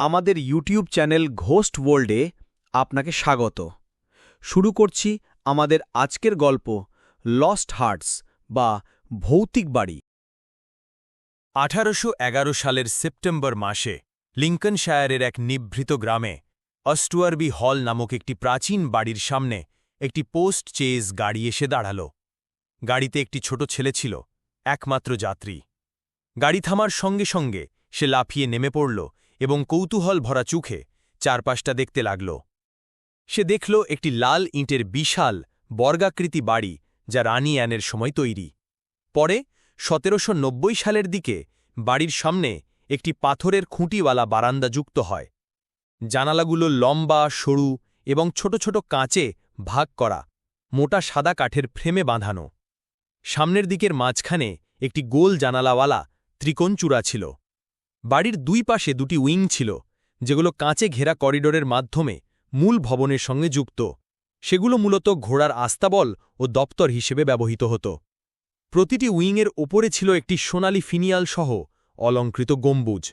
আমাদের YouTube channel ghost ওয়ার্ল্ডে আপনাকে স্বাগত। শুরু করছি আমাদের আজকের গল্প লস্ট হার্টস বা ভৌতিক বাড়ি। আঠারোশ এগারো সালের সেপ্টেম্বর মাসে লিঙ্কনশায়ারের এক নিভৃত গ্রামে অস্টুয়ারবি হল নামক একটি প্রাচীন বাড়ির সামনে একটি পোস্ট চেজ গাড়ি এসে দাঁড়াল। গাড়িতে একটি ছোট ছেলে ছিল, একমাত্র যাত্রী। গাড়ি থামার সঙ্গে সঙ্গে সে লাফিয়ে নেমে পড়ল এবং কৌতূহল ভরা চোখে চারপাশটা দেখতে লাগল। সে দেখল একটি লাল ইঁটের বিশাল বর্গাকৃতি বাড়ি যা রানী অ্যানের সময় তৈরি। পরে সতেরোশো নব্বই সালের দিকে বাড়ির সামনে একটি পাথরের খুঁটিওয়ালা বারান্দা যুক্ত হয়। জানালাগুলো লম্বা, সরু এবং ছোট ছোট কাঁচে ভাগ করা, মোটা সাদা কাঠের ফ্রেমে বাঁধানো। সামনের দিকের মাঝখানে একটি গোল জানালাওয়ালা ত্রিকোণচূড়া ছিল। বাড়ির দুই পাশে দুটি উইং ছিল, যেগুলো কাঁচে ঘেরা করিডোরের মাধ্যমে মূল ভবনের সঙ্গে যুক্ত। সেগুলো মূলত ঘোড়ার আস্তাবল ও দপ্তর হিসেবে ব্যবহৃত হতো। প্রতিটি উইংয়ের ওপরে ছিল একটি সোনালি ফিনিয়াল সহ অলঙ্কৃত গম্বুজ।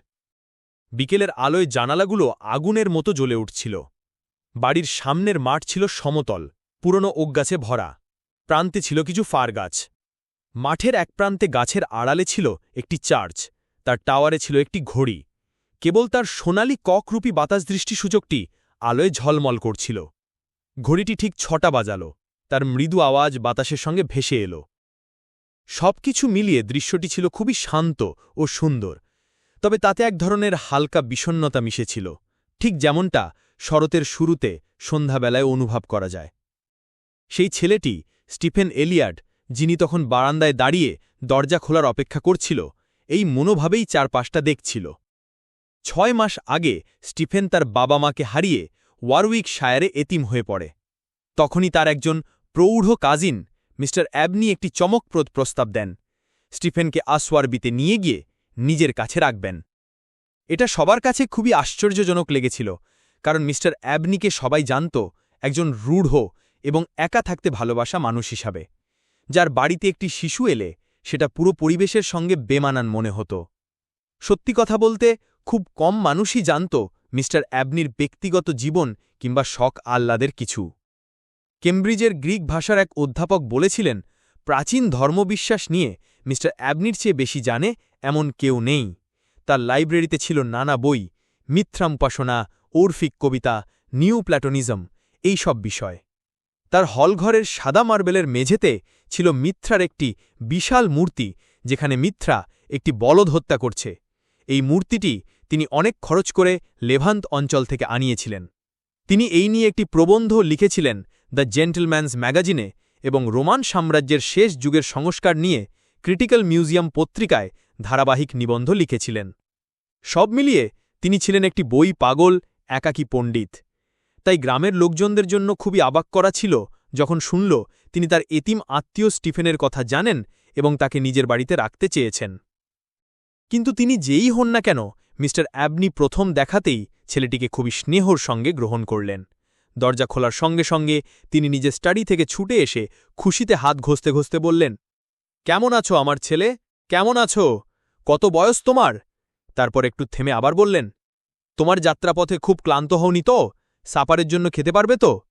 বিকেলের আলোয় জানালাগুলো আগুনের মতো জ্বলে উঠছিল। বাড়ির সামনের মাঠ ছিল সমতল, পুরনো ওকগাছে ভরা। প্রান্তে ছিল কিছু ফার গাছ। মাঠের এক প্রান্তে গাছের আড়ালে ছিল একটি চার্চ। তার টাওয়ারে ছিল একটি ঘড়ি। কেবল তার সোনালি ককরূপী বাতাস দৃষ্টিসূচকটি আলোয় ঝলমল করছিল। ঘড়িটি ঠিক ছটা বাজাল। তার মৃদু আওয়াজ বাতাসের সঙ্গে ভেসে এলো। সবকিছু মিলিয়ে দৃশ্যটি ছিল খুবই শান্ত ও সুন্দর। তবে তাতে এক ধরনের হালকা বিষণ্নতা মিশেছিল। ঠিক যেমনটা শরতের শুরুতে সন্ধ্যাবেলায় অনুভব করা যায়। সেই ছেলেটি স্টিফেন এলিয়ার্ড যিনি তখন বারান্দায় দাঁড়িয়ে দরজা খোলার অপেক্ষা করছিল এই মনোভাবেই চারপাশটা দেখছিল। ছয় মাস আগে স্টিফেন তার বাবা মাকে হারিয়ে ওয়ারউইক শায়ারে এতিম হয়ে পড়ে। তখনই তার একজন প্রৌঢ় কাজিন মিস্টার অ্যাবনি একটি চমকপ্রদ প্রস্তাব দেন। স্টিফেনকে আসওয়ারবিতে নিয়ে গিয়ে নিজের কাছে রাখবেন। এটা সবার কাছে খুবই আশ্চর্যজনক লেগেছিল, কারণ মিস্টার অ্যাবনিকে সবাই জানত একজন রূঢ় এবং একা থাকতে ভালোবাসা মানুষ হিসাবে। যার বাড়িতে একটি শিশু এলে সেটা পুরো পরিবেশের সঙ্গে বেমানান মনে হতো। সত্যি কথা বলতে, খুব কম মানুষই জানত মিস্টার অ্যাবনির ব্যক্তিগত জীবন কিংবা শখ আহ্লাদের কিছু। কেমব্রিজের গ্রিক ভাষার এক অধ্যাপক বলেছিলেন, প্রাচীন ধর্মবিশ্বাস নিয়ে মিস্টার অ্যাবনির চেয়ে বেশি জানে এমন কেউ নেই। তার লাইব্রেরিতে ছিল নানা বই মিথ্রাম্পাসনা ওরফিক কবিতা নিউ প্ল্যাটোনিজম এই সব বিষয়। তার হলঘরের সাদা মার্বেলের মেঝেতে ছিল মিথ্রার একটি বিশাল মূর্তি, যেখানে মিথ্রা একটি বলদ হত্যা করছে। এই মূর্তিটি তিনি অনেক খরচ করে লেভান্ত অঞ্চল থেকে আনিয়েছিলেন। তিনি এই নিয়ে একটি প্রবন্ধ লিখেছিলেন দ্য জেন্টলম্যানস ম্যাগাজিনে এবং রোমান সাম্রাজ্যের শেষ যুগের সংস্কার নিয়ে ক্রিটিক্যাল মিউজিয়াম পত্রিকায় ধারাবাহিক নিবন্ধ লিখেছিলেন। সব মিলিয়ে তিনি ছিলেন একটি বই পাগল, একাকী পণ্ডিত। তাই গ্রামের লোকজনদের জন্য খুবই আবাক করা ছিল যখন শুনল তিনি তার এতিম আত্মীয় স্টিফেনের কথা জানেন এবং তাকে নিজের বাড়িতে রাখতে চেয়েছেন। কিন্তু তিনি যেই হন না কেন, মিস্টার অ্যাবনি প্রথম দেখাতেই ছেলেটিকে খুবই স্নেহর সঙ্গে গ্রহণ করলেন। দরজা খোলার সঙ্গে সঙ্গে তিনি নিজের স্টাডি থেকে ছুটে এসে খুশিতে হাত ঘষতে ঘষতে বললেন, কেমন আছো আমার ছেলে? কেমন আছো? কত বয়স তোমার? তারপর একটু থেমে আবার বললেন, তোমার যাত্রাপথে খুব ক্লান্ত হওনি তো? সাপারের জন্য খেতে পারবে তো?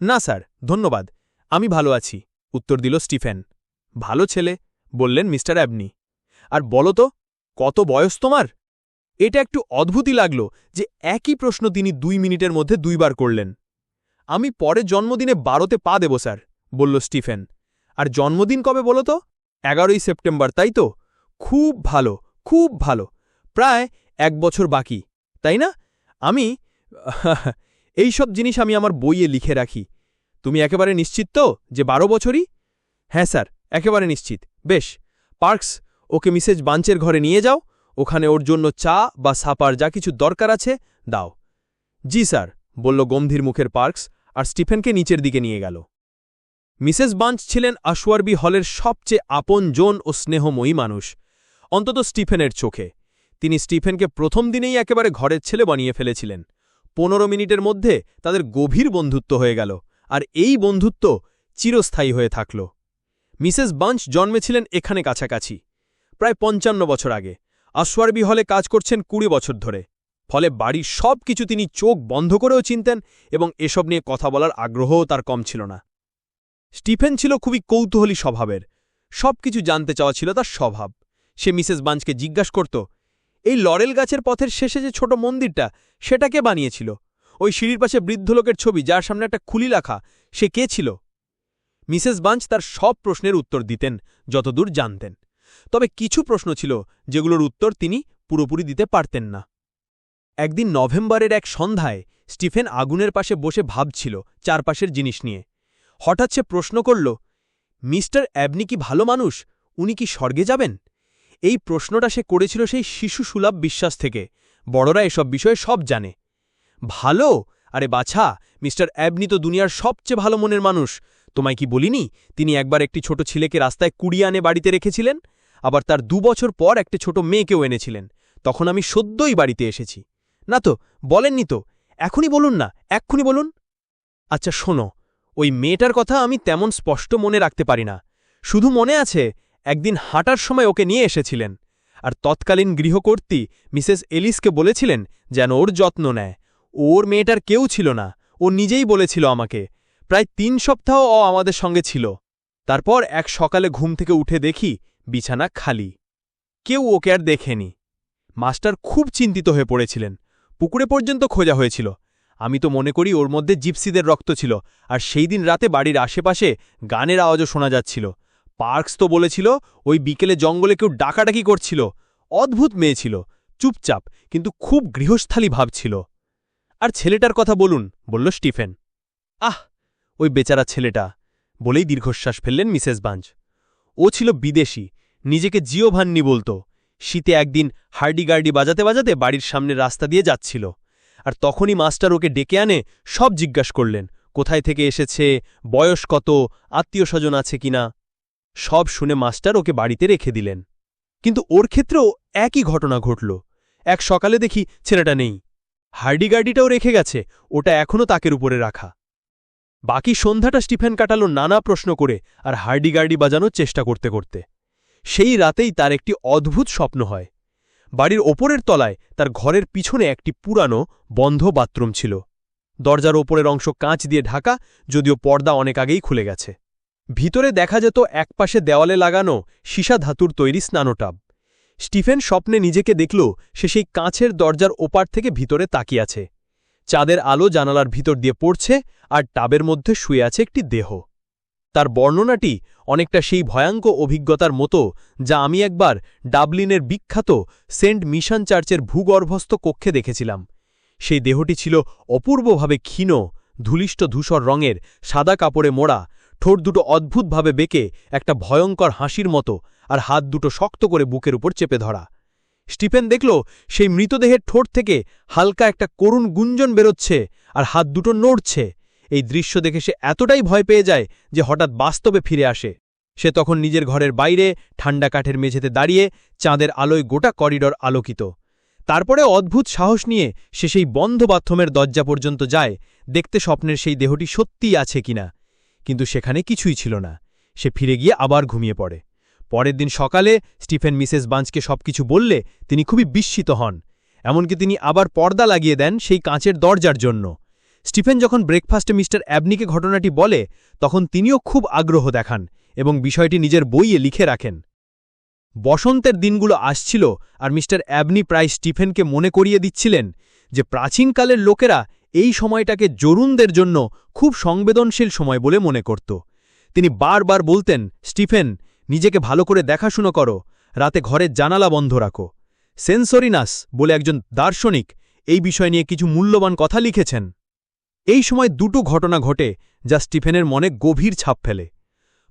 না, স্যার, ধন্যবাদ। আমি ভালো আছি, উত্তর দিল স্টিফেন। ভালো ছেলে, বললেন মিস্টার অ্যাবনি। আর বলো তো, কত বয়স তোমার? এটা একটু অদ্ভুতই লাগল যে একই প্রশ্ন তিনি দুই মিনিটের মধ্যে দুইবার করলেন। আমি পরে জন্মদিনে বারোতে পা দেব, স্যার, বলল স্টিফেন। আর জন্মদিন কবে বলো তো? এগারোই সেপ্টেম্বর, তাই তো? খুব ভালো খুব ভালো। প্রায় এক বছর বাকি, তাই না? আমি এই সব জিনিস আমি আমার বইয়ে লিখে রাখি। তুমি একেবারে নিশ্চিত তো যে বারো বছরই? হ্যাঁ স্যার, একেবারে নিশ্চিত। বেশ, পার্কস, ওকে মিসেজ বাঞ্চের ঘরে নিয়ে যাও। ওখানে ওর জন্য চা বা সাপার যা কিছু দরকার আছে, দাও। জি স্যার, বলল গম্ভীর মুখের পার্কস আর স্টিফেনকে নিচের দিকে নিয়ে গেল। মিসেস বাঞ্চ ছিলেন আশওয়ারবি হলের সবচেয়ে আপন জোন ও স্নেহময়ী মানুষ, অন্তত স্টিফেনের চোখে। তিনি স্টিফেনকে প্রথম দিনেই একেবারে ঘরের ছেলে বানিয়ে ফেলেছিলেন। পনেরো মিনিটের মধ্যে তাদের গভীর বন্ধুত্ব হয়ে গেল, আর এই বন্ধুত্ব চিরস্থায়ী হয়ে থাকল। মিসেস বাঞ্চ জন্মেছিলেন এখানে কাছাকাছি, প্রায় পঞ্চান্ন বছর আগে। আশওয়ারবি হলে কাজ করছেন কুড়ি বছর ধরে। ফলে বাড়ির সব কিছু তিনি চোখ বন্ধ করেও চিনতেন এবং এসব নিয়ে কথা বলার আগ্রহও তার কম ছিল না। স্টিফেন ছিল খুবই কৌতূহলী স্বভাবের। সব কিছু জানতে চাওয়া ছিল তার স্বভাব। সে মিসেস বাঞ্চকে জিজ্ঞাসা করত এই লরেল গাছের পথের শেষে যে ছোট মন্দিরটা, সেটাকে বানিয়েছিল। ওই সিঁড়ির পাশে বৃদ্ধ লোকের ছবি, যার সামনে একটা খুলি রাখা সে কে ছিল? মিসেস বাঞ্চ তার সব প্রশ্নের উত্তর দিতেন, যতদূর জানতেন। তবে কিছু প্রশ্ন ছিল, যেগুলোর উত্তর তিনি পুরোপুরি দিতে পারতেন না। একদিন নভেম্বরের এক সন্ধ্যায়, স্টিফেন আগুনের পাশে বসে ভাবছিল চারপাশের জিনিস নিয়ে। হঠাৎ সে প্রশ্ন করল, মিস্টার অ্যাবনি কি ভালো মানুষ? উনি কি স্বর্গে যাবেন? এই প্রশ্নটা সে করেছিল সেই শিশু সুলভ বিশ্বাস থেকে। বড়রা এসব বিষয়ে সব জানে। ভালো? আরে বাছা, মিস্টার অ্যাবনি তো দুনিয়ার সবচেয়ে ভালো মনের মানুষ। তোমায় কি বলিনি? তিনি একবার একটি ছোট ছেলেকে রাস্তায় কুড়িয়ে আনে বাড়িতে রেখেছিলেন, আবার তার দু বছর পর একটি ছোট মেয়েকেও এনেছিলেন। তখন আমি সদ্যই বাড়িতে এসেছি। না তো, বলেননি তো, এখনই বলুন না, এক্ষুনি বলুন। আচ্ছা শোনো, ওই মেয়েটার কথা আমি তেমন স্পষ্ট মনে রাখতে পারি না। শুধু মনে আছে একদিন হাঁটার সময় ওকে নিয়ে এসেছিলেন আর তৎকালীন গৃহকর্ত্রী মিসেস এলিসকে বলেছিলেন যেন ওর যত্ন নেয়। ওর মেয়েটার কেউ ছিল না। ও নিজেই বলেছিল আমাকে। প্রায় তিন সপ্তাহ ও আমাদের সঙ্গে ছিল। তারপর এক সকালে ঘুম থেকে উঠে দেখি বিছানা খালি। কেউ ওকে আর দেখেনি। মাস্টার খুব চিন্তিত হয়ে পড়েছিলেন। পুকুরে পর্যন্ত খোঁজা হয়েছিল। আমি তো মনে করি ওর মধ্যে জিপসিদের রক্ত ছিল। আর সেই দিন রাতে বাড়ির আশেপাশে গানের আওয়াজও শোনা যাচ্ছিল। পার্কস তো বলেছিল, ওই বিকেলে জঙ্গলে কেউ ডাকাডাকি করছিল। অদ্ভুত মেয়ে ছিল, চুপচাপ, কিন্তু খুব গৃহস্থালী ভাব ছিল। আর ছেলেটার কথা বলুন, বলল স্টিফেন। আহ, ওই বেচারা ছেলেটা, বলেই দীর্ঘশ্বাস ফেললেন মিসেস বাঞ্জ। ও ছিল বিদেশি, নিজেকে জিওভান্নি বলতো। শীতে একদিন হার্ডিগার্ডি বাজাতে বাজাতে বাড়ির সামনে রাস্তা দিয়ে যাচ্ছিল। আর তখনই মাস্টার ওকে ডেকে আনে, সব জিজ্ঞাস করলেন, কোথায় থেকে এসেছে, বয়স কত, আত্মীয় স্বজন আছে কিনা। সব শুনে মাস্টার ওকে বাড়িতে রেখে দিলেন। কিন্তু ওর ক্ষেত্রেও একই ঘটনা ঘটল। এক সকালে দেখি ছেলেটা নেই। হার্ডিগার্ডিটাও রেখে গেছে, ওটা এখনও তাকের উপরে রাখা। বাকি সন্ধ্যাটা স্টিফেন কাটালো নানা প্রশ্ন করে আর হার্ডিগার্ডি বাজানোর চেষ্টা করতে করতে। সেই রাতেই তার একটি অদ্ভুত স্বপ্ন হয়। বাড়ির ওপরের তলায় তার ঘরের পিছনে একটি পুরানো, বন্ধ বাথরুম ছিল। দরজার ওপরের অংশ কাঁচ দিয়ে ঢাকা, যদিও পর্দা অনেক আগেই খুলে গেছে। ভিতরে দেখা যেত একপাশে দেওয়ালে লাগানো সীসা ধাতুর তৈরি স্নানোটাব। স্টিফেন স্বপ্নে নিজেকে দেখল, সে সেই কাঁচের দরজার ওপার থেকে ভিতরে তাকিয়াছে চাঁদের আলো জানালার ভিতর দিয়ে পড়ছে আর টাবের মধ্যে শুয়ে আছে একটি দেহ। তার বর্ণনাটি অনেকটা সেই ভয়াঙ্ক অভিজ্ঞতার মতো যা আমি একবার ডাবলিনের বিখ্যাত সেন্ট মিশন চার্চের ভূগর্ভস্থ কক্ষে দেখেছিলাম। সেই দেহটি ছিল অপূর্বভাবে ক্ষীণ ধুলিষ্ট ধূসর রঙের, সাদা কাপড়ে মোড়া ঠোঁট দুটো অদ্ভুতভাবে বেঁকে একটা ভয়ঙ্কর হাসির মতো আর হাত দুটো শক্ত করে বুকের উপর চেপে ধরা। স্টিফেন দেখল, সেই মৃতদেহের ঠোঁট থেকে হালকা একটা করুণ গুঞ্জন বেরোচ্ছে আর হাত দুটো নড়ছে। এই দৃশ্য দেখে সে এতটাই ভয় পেয়ে যায় যে হঠাৎ বাস্তবে ফিরে আসে। সে তখন নিজের ঘরের বাইরে, ঠান্ডা কাঠের মেঝেতে দাঁড়িয়ে চাঁদের আলোয় গোটা করিডর আলোকিত। তারপরে অদ্ভুত সাহস নিয়ে সে সেই বন্ধ বাথরুমের দরজা পর্যন্ত যায়, দেখতে স্বপ্নের সেই দেহটি সত্যিই আছে কিনা। কিন্তু সেখানে কিছুই ছিল না। সে ফিরে গিয়ে আবার ঘুমিয়ে পড়ে। পরের দিন সকালে স্টিফেন মিসেস বাঞ্চকে সবকিছু বললে তিনি খুবই বিস্মিত হন। এমনকি তিনি আবার পর্দা লাগিয়ে দেন সেই কাঁচের দরজার জন্য। স্টিফেন যখন ব্রেকফাস্টে মিস্টার অ্যাবনিকে ঘটনাটি বলে, তখন তিনিও খুব আগ্রহ দেখান এবং বিষয়টি নিজের বইয়ে লিখে রাখেন। বসন্তের দিনগুলো আসছিল আর মিস্টার অ্যাবনি প্রায় স্টিফেনকে মনে করিয়ে দিচ্ছিলেন যে প্রাচীনকালের লোকেরা এই সময়টাকে জরুণদের জন্য খুব সংবেদনশীল সময় বলে মনে করত। তিনি বারবার বলতেন, স্টিফেন, নিজেকে ভালো করে দেখাশুনো করো, রাতে ঘরের জানালা বন্ধ রাখো। সেন্সরিনাস বলে একজন দার্শনিক এই বিষয় নিয়ে কিছু মূল্যবান কথা লিখেছেন। এই সময় দুটো ঘটনা ঘটে যা স্টিফেনের মনে গভীর ছাপ ফেলে।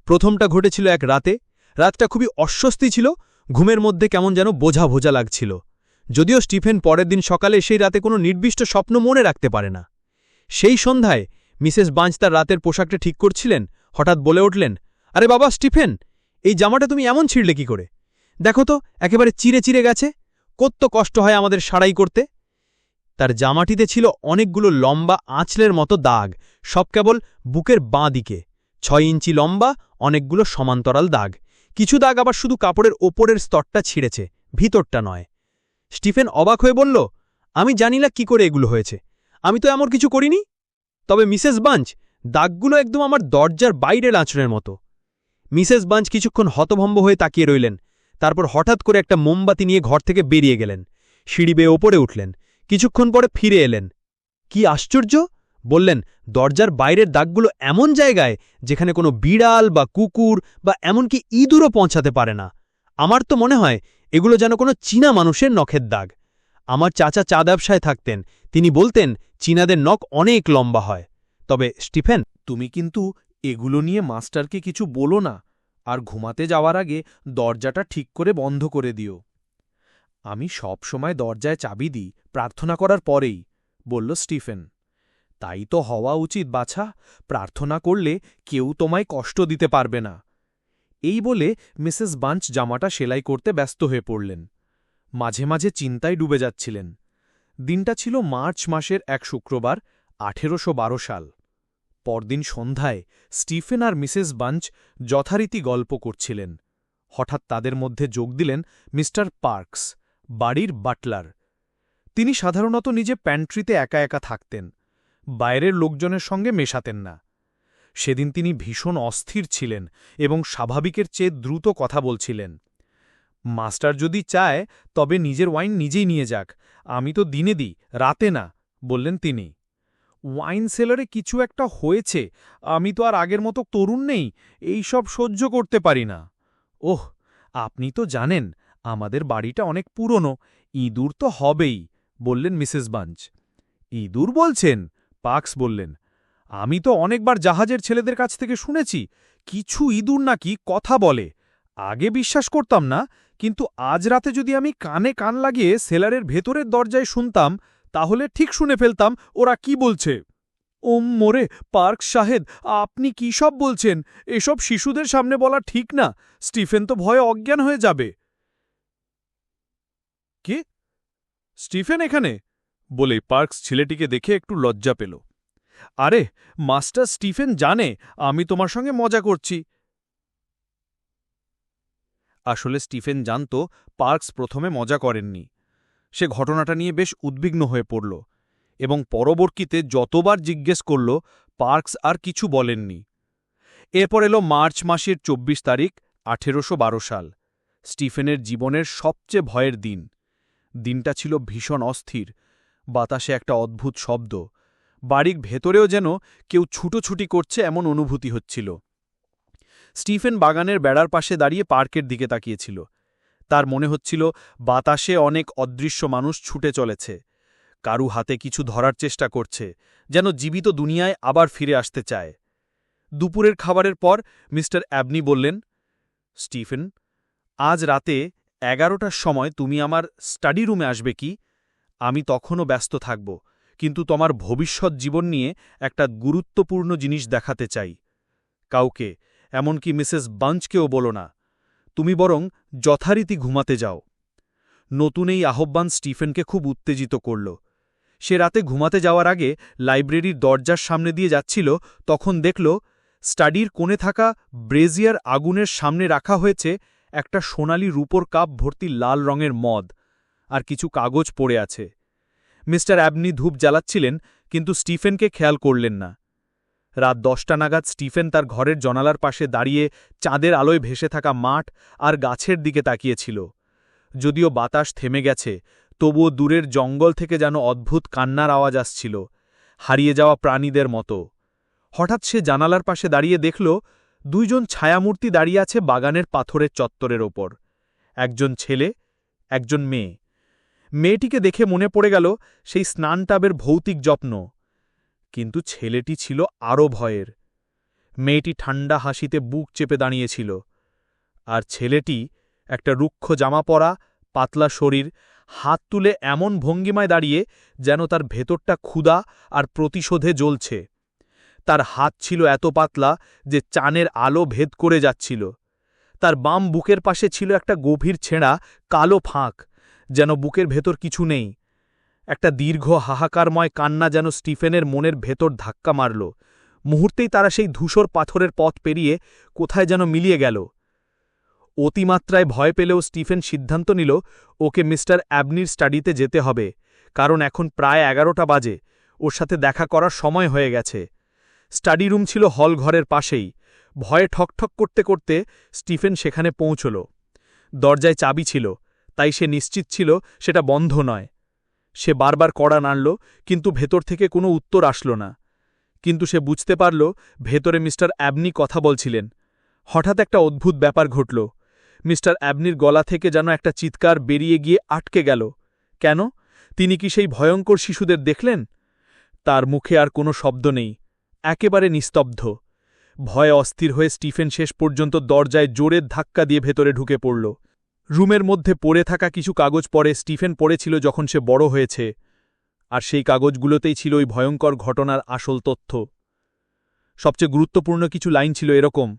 প্রথমটা ঘটেছিল এক রাতে, রাতটা খুবই অস্বস্তি ছিল, ঘুমের মধ্যে কেমন যেন বোঝা ভোজা লাগছিল। যদিও স্টিফেন পরের দিন সকালে সেই রাতে কোনো নির্দিষ্ট স্বপ্ন মনে রাখতে পারে না। সেই সন্ধ্যায় মিসেস বাঞ্চ তার রাতের পোশাকটা ঠিক করছিলেন, হঠাৎ বলে উঠলেন, আরে বাবা, স্টিফেন, এই জামাটা তুমি এমন ছিঁড়লে কি করে? দেখো তো, একেবারে চিরে চিরে গেছে কত কষ্ট হয় আমাদের সারাই করতে। তার জামাটিতে ছিল অনেকগুলো লম্বা আঁচলের মতো দাগ, সব কেবল বুকের বাঁ দিকে, ছয় ইঞ্চি লম্বা, অনেকগুলো সমান্তরাল দাগ। কিছু দাগ আবার শুধু কাপড়ের ওপরের স্তরটা ছিঁড়েছে, ভিতরটা নয়। স্টিফেন অবাক হয়ে বলল, আমি জানি না কি করে এগুলো হয়েছে। আমি তো এমন কিছু করিনি। তবে মিসেস বাঞ্চ, দাগগুলো একদম আমার দরজার বাইরের আঁচড়ের মতো। মিসেস বাঞ্চ কিছুক্ষণ হতভম্ব হয়ে তাকিয়ে রইলেন। তারপর হঠাৎ করে একটা মোমবাতি নিয়ে ঘর থেকে বেরিয়ে গেলেন। সিঁড়ি বেয়ে ওপরে উঠলেন। কিছুক্ষণ পরে ফিরে এলেন। কি আশ্চর্য! বললেন, দরজার বাইরের দাগগুলো এমন জায়গায় যেখানে কোনো বিড়াল বা কুকুর বা এমনকি ইঁদুরও পৌঁছাতে পারে না। আমার তো মনে হয় এগুলো যেন কোনো চীনা মানুষের নখের দাগ। আমার চাচা চা ব্যবসায় থাকতেন। তিনি বলতেন, চীনাদের নখ অনেক লম্বা হয়। তবে, স্টিফেন, তুমি কিন্তু এগুলো নিয়ে মাস্টারকে কিছু বলো না, আর ঘুমাতে যাওয়ার আগে দরজাটা ঠিক করে বন্ধ করে দিও। আমি সব সময় দরজায় চাবি দিই, প্রার্থনা করার পরেই, বলল স্টিফেন। তাই তো হওয়া উচিত, বাছা। প্রার্থনা করলে কেউ তোমায় কষ্ট দিতে পারবে না। এই বলে মিসেস বাঞ্চ জামাটা সেলাই করতে ব্যস্ত হয়ে পড়লেন। মাঝে মাঝে চিন্তায় ডুবে যাচ্ছিলেন। দিনটা ছিল মার্চ মাসের এক শুক্রবার, আঠেরোশো বারো সাল। পরদিন সন্ধ্যায় স্টিফেন আর মিসেস বাঞ্চ যথারীতি গল্প করছিলেন। হঠাৎ তাদের মধ্যে যোগ দিলেন মিস্টার পার্কস, বাড়ির বাটলার। তিনি সাধারণত নিজে প্যান্ট্রিতে একা একা থাকতেন। বাইরের লোকজনের সঙ্গে মেশাতেন না। সেদিন তিনি ভীষণ অস্থির ছিলেন এবং স্বাভাবিকের চেয়ে দ্রুত কথা বলছিলেন, মাস্টার যদি চায়, তবে নিজের ওয়াইন নিজেই নিয়ে যাক, আমি তো দিনে দিই, রাতে না, বললেন তিনি। ওয়াইন সেলারে কিছু একটা হয়েছে, আমি তো আর আগের মতো তরুণ নেই, এই সব সহ্য করতে পারি না। ওহ, আপনি তো জানেন, আমাদের বাড়িটা অনেক পুরনো, ইঁদুর তো হবেই, বললেন মিসেস বাঞ্চ। ইঁদুর বলছেন? পাক্স বললেন। আমি তো অনেকবার জাহাজের ছেলেদের কাছ থেকে শুনেছি, কিছু ইঁদুর নাকি কথা বলে। আগে বিশ্বাস করতাম না, কিন্তু আজ রাতে যদি আমি কানে কান লাগিয়ে সেলারের ভেতরের দরজায় শুনতাম, তাহলে ঠিক শুনে ফেলতাম, ওরা কি বলছে। ওম মোরে, পার্ক সাহেদ আপনি কি সব বলছেন? এসব শিশুদের সামনে বলা ঠিক না। স্টিফেন তো ভয়ে অজ্ঞান হয়ে যাবে। কি? স্টিফেন এখানে? বলে পার্কস ছেলেটিকে দেখে একটু লজ্জা পেল। আরে, মাস্টার স্টিফেন জানে, আমি তোমার সঙ্গে মজা করছি। আসলে স্টিফেন জানত পার্কস প্রথমে মজা করেননি। সে ঘটনাটা নিয়ে বেশ উদ্বিগ্ন হয়ে পড়ল এবং পরবর্তীতে যতবার জিজ্ঞেস করল, পার্কস আর কিছু বলেননি। এরপর এলো মার্চ মাসের ২৪ তারিখ, আঠেরোশ বারো সাল, স্টিফেনের জীবনের সবচেয়ে ভয়ের দিন। দিনটা ছিল ভীষণ অস্থির, বাতাসে একটা অদ্ভুত শব্দ বাড়ির ভেতরেও যেন কেউ ছুটোছুটি করছে এমন অনুভূতি হচ্ছিল। স্টিফেন বাগানের বেড়ার পাশে দাঁড়িয়ে পার্কের দিকে তাকিয়েছিল। তার মনে হচ্ছিল, বাতাসে অনেক অদৃশ্য মানুষ ছুটে চলেছে। কারু হাতে কিছু ধরার চেষ্টা করছে, যেন জীবিত দুনিয়ায় আবার ফিরে আসতে চায়। দুপুরের খাবারের পর মিস্টার অ্যাবনি বললেন, স্টিফেন, আজ রাতে এগারোটার সময় তুমি আমার স্টাডি রুমে আসবে কি? আমি তখনও ব্যস্ত থাকব। কিন্তু তোমার ভবিষ্যৎ জীবন নিয়ে একটা গুরুত্বপূর্ণ জিনিস দেখাতে চাই। কাউকে, এমনকি মিসেস বাঞ্চকেও বলো না। তুমি বরং যথারীতি ঘুমাতে যাও। নতুন এই আহ্বান স্টিফেনকে খুব উত্তেজিত করল। সে রাতে ঘুমাতে যাওয়ার আগে লাইব্রেরির দরজার সামনে দিয়ে যাচ্ছিল, তখন দেখল স্টাডির কোণে থাকা ব্রেজিয়ার আগুনের সামনে রাখা হয়েছে একটা সোনালি রূপর কাপ ভর্তি লাল রঙের মদ, আর কিছু কাগজ পড়ে আছে। মিস্টার অ্যাবনি ধূপ জ্বালাচ্ছিলেন, কিন্তু স্টিফেনকে খেয়াল করলেন না। রাত দশটা নাগাদ স্টিফেন তার ঘরের জনালার পাশে দাঁড়িয়ে চাঁদের আলোয় ভেসে থাকা মাঠ আর গাছের দিকে তাকিয়েছিল। যদিও বাতাস থেমে গেছে, তবুও দূরের জঙ্গল থেকে যেন অদ্ভুত কান্নার আওয়াজ আসছিল, হারিয়ে যাওয়া প্রাণীদের মতো। হঠাৎ সে জানালার পাশে দাঁড়িয়ে দেখল, দুইজন ছায়ামূর্তি দাঁড়িয়ে আছে বাগানের পাথরের চত্বরের ওপর। একজন ছেলে, একজন মেয়ে। মেয়েটিকে দেখে মনে পড়ে গেল সেই স্নানটাবের ভৌতিক যত্ন। কিন্তু ছেলেটি ছিল আরও ভয়ের। মেয়েটি ঠান্ডা হাসিতে বুক চেপে দাঁড়িয়েছিল। আর ছেলেটি একটা রুক্ষ জামা পরা, পাতলা শরীর, হাত তুলে এমন ভঙ্গিমায় দাঁড়িয়ে যেন তার ভেতরটা ক্ষুদা আর প্রতিশোধে জ্বলছে। তার হাত ছিল এত পাতলা যে চানের আলো ভেদ করে যাচ্ছিল। তার বাম বুকের পাশে ছিল একটা গভীর ছেঁড়া, কালো ফাঁক। যেন বুকের ভেতর কিছু নেই। একটা দীর্ঘ হাহাকারময় কান্না যেন স্টিফেনের মনের ভেতর ধাক্কা মারল। মুহূর্তেই তারা সেই ধূসর পাথরের পথ পেরিয়ে কোথায় যেন মিলিয়ে গেল। অতিমাত্রায় ভয় পেলেও স্টিফেন সিদ্ধান্ত নিল, ওকে মিস্টার অ্যাবনির স্টাডিতে যেতে হবে, কারণ এখন প্রায় এগারোটা বাজে, ওর সাথে দেখা করার সময় হয়ে গেছে। স্টাডি রুম ছিল হল ঘরের পাশেই। ভয়ে ঠকঠক করতে করতে স্টিফেন সেখানে পৌঁছল। দরজায় চাবি ছিল। তাই সে নিশ্চিত ছিল সেটা বন্ধ নয়। সে বারবার কড়া নাড়ল, কিন্তু ভেতর থেকে কোনো উত্তর আসল না। কিন্তু সে বুঝতে পারল, ভেতরে মিস্টার অ্যাবনি কথা বলছিলেন। হঠাৎ একটা অদ্ভুত ব্যাপার ঘটল। মিস্টার অ্যাবনির গলা থেকে যেন একটা চিৎকার বেরিয়ে গিয়ে আটকে গেল। কেন? তিনি কি সেই ভয়ঙ্কর শিশুদের দেখলেন? তার মুখে আর কোনো শব্দ নেই। একেবারে নিস্তব্ধ। ভয়ে অস্থির হয়ে স্টিফেন শেষ পর্যন্ত দরজায় জোরের ধাক্কা দিয়ে ভেতরে ঢুকে পড়ল। রুমের মধ্যে পড়ে থাকা কিছু কাগজ পরে স্টিফেন পড়েছিল যখন সে বড় হয়েছে, আর সেই কাগজগুলোতেই ছিল ওই ভয়ঙ্কর ঘটনার আসল তথ্য। সবচেয়ে গুরুত্বপূর্ণ কিছু লাইন ছিল এরকম।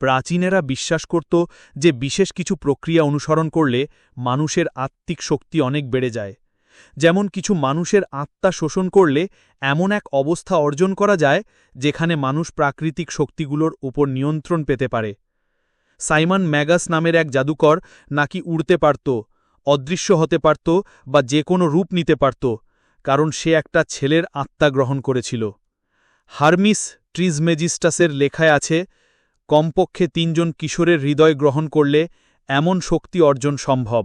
প্রাচীনেরা বিশ্বাস করত যে বিশেষ কিছু প্রক্রিয়া অনুসরণ করলে মানুষের আত্মিক শক্তি অনেক বেড়ে যায়। যেমন কিছু মানুষের আত্মা শোষণ করলে এমন এক অবস্থা অর্জন করা যায়, যেখানে মানুষ প্রাকৃতিক শক্তিগুলোর উপর নিয়ন্ত্রণ পেতে পারে। সাইমন ম্যাগাস নামের এক জাদুকর নাকি উড়তে পারত, অদৃশ্য হতে পারত বা যে কোনো রূপ নিতে পারত, কারণ সে একটা ছেলের আত্মা গ্রহণ করেছিল। হারমিস ট্রিজমেজিস্টাসের লেখায় আছে, কমপক্ষে তিনজন কিশোরের হৃদয় গ্রহণ করলে এমন শক্তি অর্জন সম্ভব।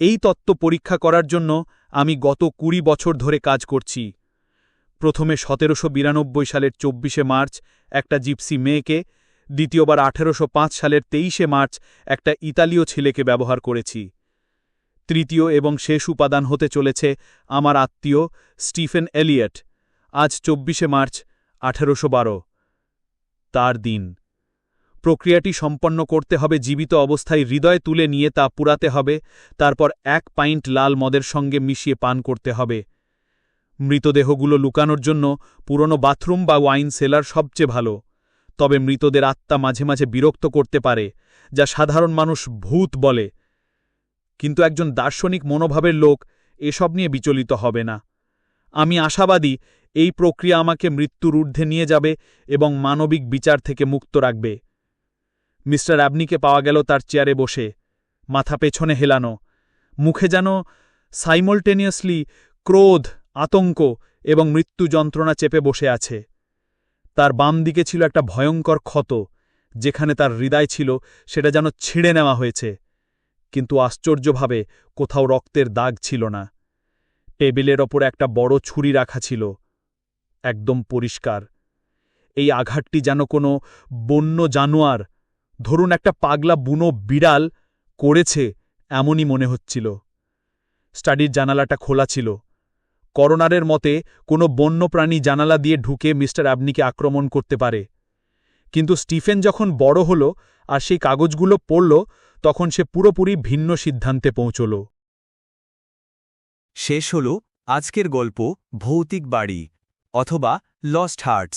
এই তত্ত্ব পরীক্ষা করার জন্য আমি গত কুড়ি বছর ধরে কাজ করছি। প্রথমে সতেরোশো বিরানব্বই সালের চব্বিশে মার্চ একটা জিপসি মেয়েকে দ্বিতীয়বার আঠেরোশো পাঁচ সালের তেইশে মার্চ একটা ইতালীয় ছেলেকে ব্যবহার করেছি। তৃতীয় এবং শেষ উপাদান হতে চলেছে আমার আত্মীয় স্টিফেন এলিয়ট। আজ চব্বিশে মার্চ আঠেরোশো বারো। তার দিন। প্রক্রিয়াটি সম্পন্ন করতে হবে জীবিত অবস্থায় হৃদয় তুলে নিয়ে তা পুরাতে হবে, তারপর এক পাইন্ট লাল মদের সঙ্গে মিশিয়ে পান করতে হবে। মৃতদেহগুলো লুকানোর জন্য পুরনো বাথরুম বা ওয়াইন সেলার সবচেয়ে ভালো। তবে মৃতদের আত্মা মাঝে মাঝে বিরক্ত করতে পারে, যা সাধারণ মানুষ ভূত বলে। কিন্তু একজন দার্শনিক মনোভাবের লোক এসব নিয়ে বিচলিত হবে না। আমি আশাবাদী এই প্রক্রিয়া আমাকে মৃত্যুর ঊর্ধ্বে নিয়ে যাবে এবং মানবিক বিচার থেকে মুক্ত রাখবে। মিস্টার অ্যাবনিকে পাওয়া গেল তার চেয়ারে বসে। মাথা পেছনে হেলানো। মুখে যেন সাইমলটেনিয়াসলি ক্রোধ, আতঙ্ক এবং মৃত্যু যন্ত্রণা চেপে বসে আছে। তার বাম দিকে ছিল একটা ভয়ঙ্কর ক্ষত, যেখানে তার হৃদয় ছিল সেটা যেন ছিঁড়ে নেওয়া হয়েছে। কিন্তু আশ্চর্যভাবে কোথাও রক্তের দাগ ছিল না। টেবিলের ওপর একটা বড় ছুরি রাখা ছিল। একদম পরিষ্কার। এই আঘাতটি যেন কোনো বন্য জানোয়ার, ধরুন একটা পাগলা বুনো বিড়াল, করেছে, এমনই মনে হচ্ছিল। স্টাডির জানালাটা খোলা ছিল। করোনারের মতে, কোনো বন্যপ্রাণী জানালা দিয়ে ঢুকে মিস্টার অ্যাবনিকে আক্রমণ করতে পারে। কিন্তু স্টিফেন যখন বড় হল আর সেই কাগজগুলো পড়ল, তখন সে পুরোপুরি ভিন্ন সিদ্ধান্তে পৌঁছল। শেষ হল আজকের গল্প, ভৌতিক বাড়ি, অথবা লস্ট হার্টস